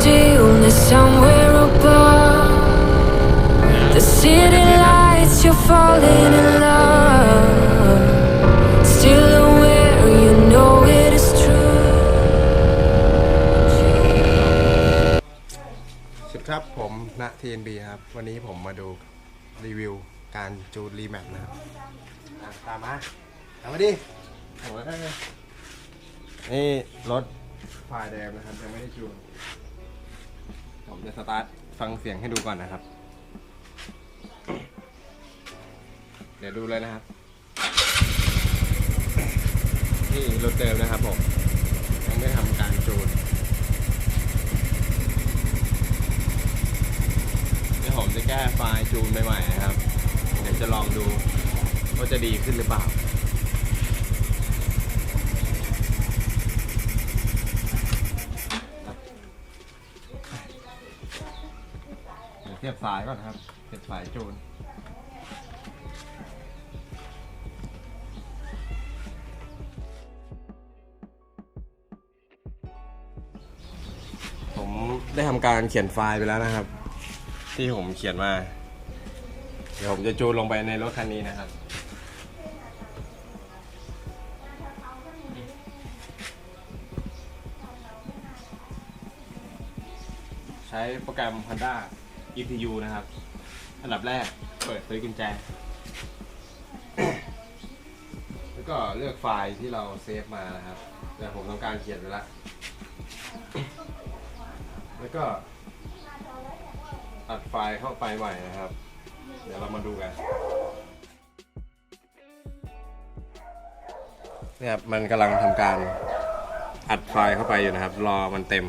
stillness somewhere above. The city lights, you're falling in love. Still aware, you know it is true. สวัสดีครับผมณ TNB ครับ วันนี้ผมมาดูรีวิวการจูนรีแมปนะครับอะตามมาตามมาดิโอ้ยนี่รถไฟล์แดงนะครับยังไม่ได้จูน ผมจะสตาร์ทฟังเสียงให้ดูก่อนนะครับ เดี๋ยวดูเลยนะครับ นี่รถเดิมนะครับผมยังไม่ทำการจูนเดี๋ยวผมจะแก้ไฟล์จูนใหม่ๆนะครับ เดี๋ยวจะลองดูว่าจะดีขึ้นหรือเปล่า เดี๋ยบสายก่อนนะครับเทียบสายจูน ผมได้ทำการเขียนไฟล์ไปแล้วนะครับ ที่ผมเขียนมา เดี๋ยวผมจะจูนลงไปในรถคันนี้นะครับใช้โปรแกรม Honda EPU นะครับ อันดับแรกเปิดซื้อกุญแจ แล้วก็เลือกไฟล์ที่เราเซฟมานะครับ แต่ผมต้องการเขียนไว้แล้วแล้วก็อัดไฟล์เข้าไปใหม่นะครับ เดี๋ยวเรามาดูกันเนี่ยมันกำลังทำการอัดไฟล์เข้าไปอยู่นะครับ รอมันเต็ม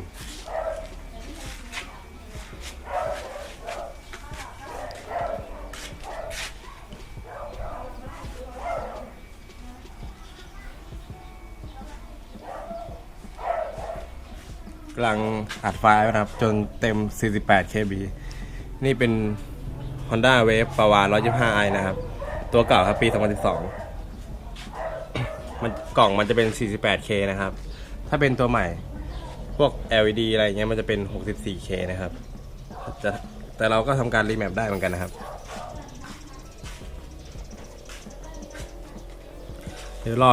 กำลังอัดไฟล์นะครับ จนเต็ม 48 KB นี่เป็น Honda Wave ปาวา 125i นะครับ ตัวเก่าครับปี 2012 มันกล่องมันจะเป็น 48K นะครับ ถ้าเป็นตัวใหม่ พวก LED อะไรเงี้ยมันจะเป็น 64K นะครับจะแต่เราก็ทำการรีแมปได้เหมือนกันนะครับเดี๋ยวรอ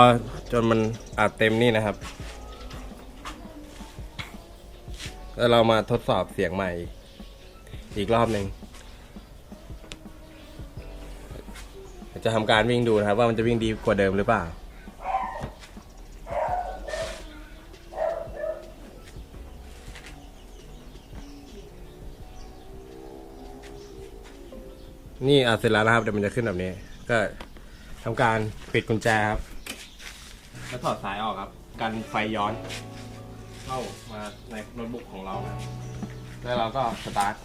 จนมันอัดเต็มนี่นะครับ แล้วเรามาทดสอบเสียงใหม่ อีกรอบหนึ่งจะทำการวิ่งดูนะครับ ว่ามันจะวิ่งดีกว่าเดิมหรือเปล่านี่อัดเสร็จแล้วนะครับเดี๋ยวมันจะขึ้นแบบนี้ ก็ทำการปิดกุญแจครับ แล้วถอดสายออกครับ กันไฟย้อน เข้ามาในโน้ตบุ๊กของเราครับแล้วเราก็สตาร์ท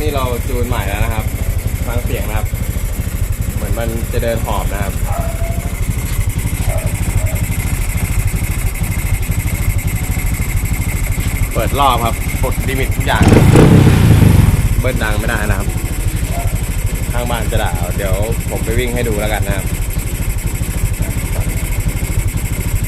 นี่เราจูนใหม่แล้วนะครับฟังเสียงนะครับ เหมือนมันจะเดินหอบนะครับเปิดรอบครับกดลิมิตทุกอย่าง เบิ้ลดังไม่ได้นะครับ ข้างบ้านจะด่า เดี๋ยวผมไปวิ่งให้ดูแล้วกันนะครับ